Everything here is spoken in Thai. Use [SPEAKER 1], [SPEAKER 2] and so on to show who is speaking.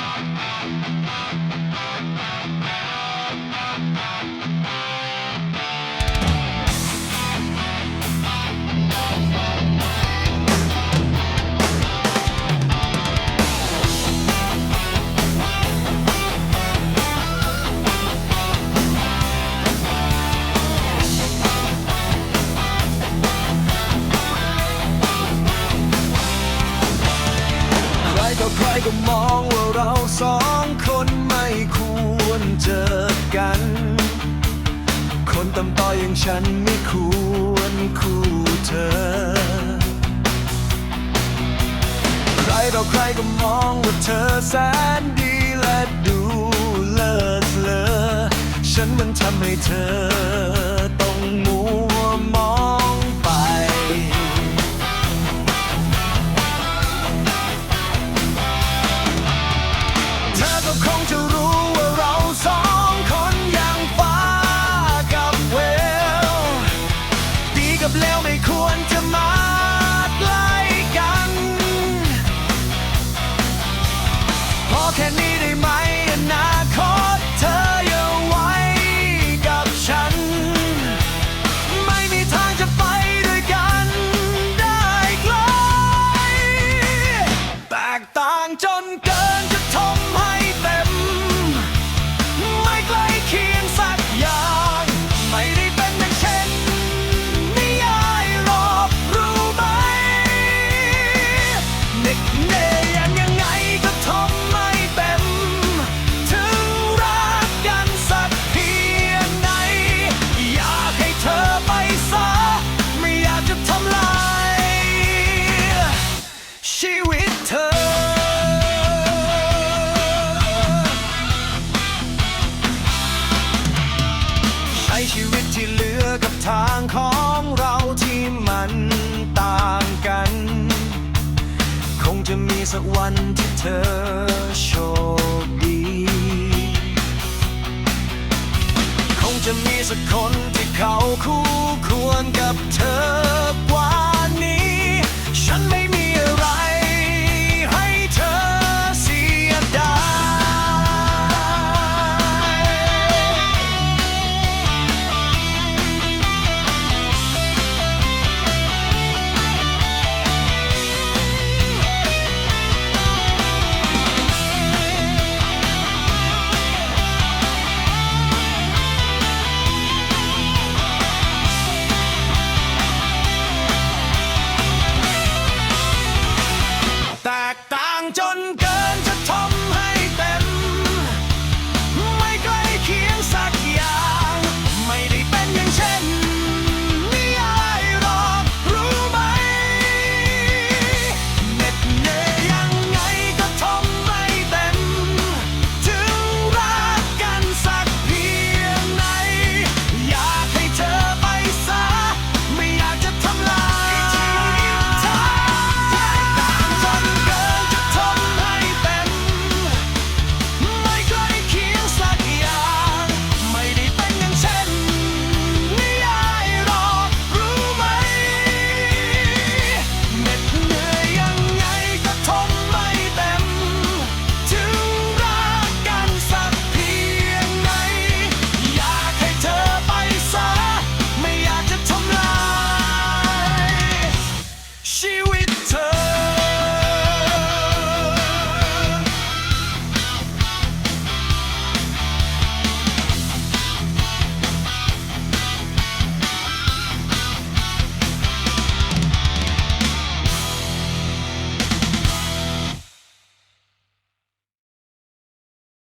[SPEAKER 1] Thank you. คนไม่ควรเจอกัน คนตำต้อยอย่างฉันไม่ควรคู่เธอ ใครต่อใครก็มองว่าเธอแสนดีและดูเลิศเลอ ฉันมันทำให้เธอ done. ของเราที่มันต่างกัน คงจะมีสักวันที่เธอโชว์